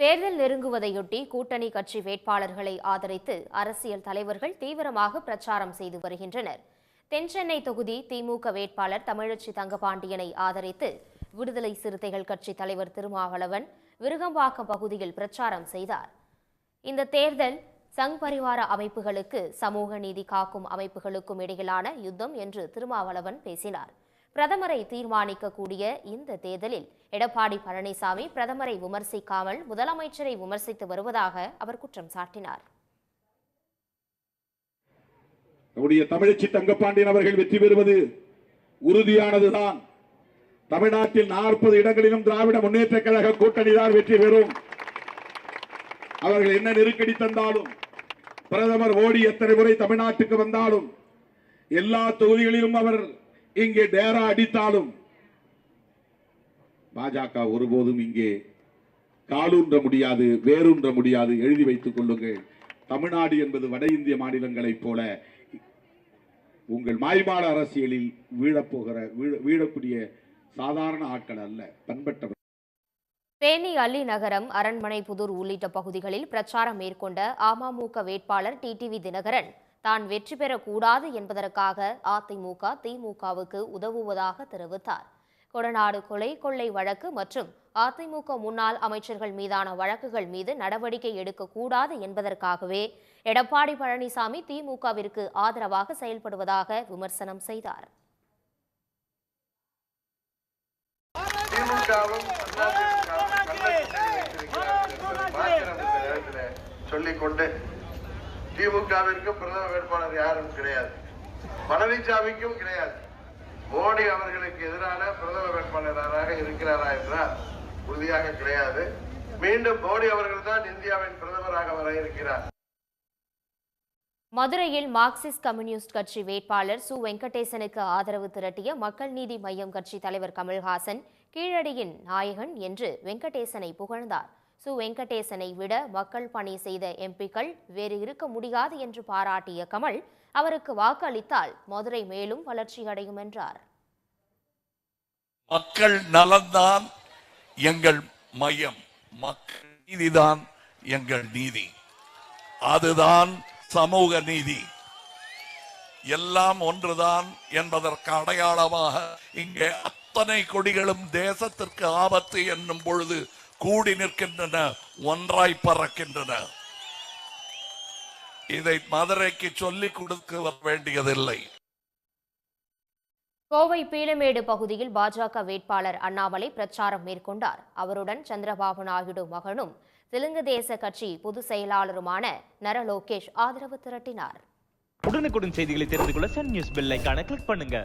தேர்தல் நெருங்குவதையொட்டி கூட்டணி கட்சி வேட்பாளர்களை ஆதரித்து அரசியல் தலைவர்கள் தீவிரமாக பிரச்சாரம் செய்து வருகின்றனர். தென்சென்னை தொகுதி திமுக வேட்பாளர் தமிழச்சி தங்கபாண்டியனை ஆதரித்து விடுதலை சிறுத்தைகள் கட்சி தலைவர் திருமாவளவன் விருகம்பாக்கம் பகுதியில் பிரச்சாரம் செய்தார். இந்த தேர்தல் சங் பரிவார அமைப்புகளுக்கு சமூக நீதி காக்கும் அமைப்புகளுக்கும் இடையிலான யுத்தம் என்று திருமாவளவன் பேசினார். பிரதமரை தீர்மானிக்கக்கூடிய இந்த தேர்தலில் எடப்பாடி பழனிசாமி பிரதமரை விமர்சிக்காமல் முதலமைச்சரை விமர்சித்து வருவதாக அவர் குற்றம் சாட்டினார். நம்முடைய தமிழச்சி தங்கப்பாண்டியன் அவர்கள் வெற்றி பெறுவது உறுதியானதுதான். தமிழ்நாட்டில் நாற்பது இடங்களிலும் திராவிட முன்னேற்ற கழக கூட்டணிதான் வெற்றி பெறும். அவர்கள் என்ன நெருக்கடி தந்தாலும் பிரதமர் மோடி எத்தனை முறை தமிழ்நாட்டுக்கு வந்தாலும் எல்லா தொகுதிகளிலும் அவர் இங்கே டேரா அடித்தாலும் பாஜக ஒருபோதும் இங்கே காலூன்ற முடியாது வேரூன்ற முடியாது. எழுதி வைத்துக் கொள்ளுங்கள். தமிழ்நாடு என்பது வட இந்திய மாநிலங்களைப் போல உங்கள் மாய்மால அரசியலில் வீழப்போகிற வீழ- வீழக்கூடிய சாதாரண ஆட்கள் அல்ல பண்பட்டவர். தேனி அள்ளி நகரம் அரண்மனை புதூர் உள்ளிட்ட பகுதிகளில் பிரச்சாரம் மேற்கொண்ட அமமுக வேட்பாளர் டிடிவி தினகரன். தான் வெற்றி பெறக்கூடாது என்பதற்காக அதிமுக திமுகவுக்கு உதவுவதாக தெரிவித்தார். கொடநாடு கொலை கொள்ளை வழக்கு மற்றும் அதிமுக முன்னாள் அமைச்சர்கள் மீதான வழக்குகள் மீது நடவடிக்கை எடுக்கக்கூடாது என்பதற்காகவே எடப்பாடி பழனிசாமி திமுகவிற்கு ஆதரவாக செயல்படுவதாக விமர்சனம் செய்தார். சொல்லிக்கொண்டு திமுகவிற்கு பிரதம வேட்பாளர் யாரும் கிடையாது. பழனிசாமிக்கும் கிடையாது. மோடி அவர்களுக்கு எதிரான பிரதம வேட்பாளராக இருக்கிறாரா என்றால் உறுதியாக கிடையாது. மீண்டும் மோடி அவர்கள் தான் இந்தியாவின் பிரதமராக வர இருக்கிறார். மதுரையில் மார்க்சிஸ்ட் கம்யூனிஸ்ட் கட்சி வேட்பாளர் சு. வெங்கடேசனுக்கு ஆதரவு திரட்டிய மக்கள் நீதி மையம் கட்சி தலைவர் கமல்ஹாசன் கீழடியின் நாயகன் என்று வெங்கடேசனை புகழ்ந்தார். சு வெங்கடேசனை விட மக்கள் பணி செய்த எம்பிக்கள் வேறு இருக்க முடியாது என்று பாராட்டிய கமல் அவருக்கு வாக்களித்தால் மதுரை மேலும் வளர்ச்சியடையும் என்றார். மக்கள் நலன்தான் எங்கள் மையம். மக்கள் நீதிதான் எங்கள் நீதி. அதுதான் சமூக நீதி. எல்லாம் ஒன்றுதான் என்பதற்கு அடையாளமாக இங்கே அத்தனை கொடிகளும் தேசத்திற்கு ஆபத்து என்னும் பொழுது கூடி நிற்கின்றன ஒன்றாய் பறக்கின்றன. இதை மதுரைக்கு சொல்லிக் கொடுக்க வேண்டியதில்லை. கோவை பீளமேடு பகுதியில் பாஜக வேட்பாளர் அண்ணாமலை பிரச்சாரம் மேற்கொண்டார். அவருடன் சந்திரபாபு நாயுடு மகனும் தெலுங்கு தேச கட்சி பொதுச் செயலாளருமான நர லோகேஷ் ஆதரவு திரட்டினார். உடனுக்குடன் செய்திகளை தெரிந்து கொள்ள சன் நியூஸ் பெல் ஐகானை கிளிக் பண்ணுங்க.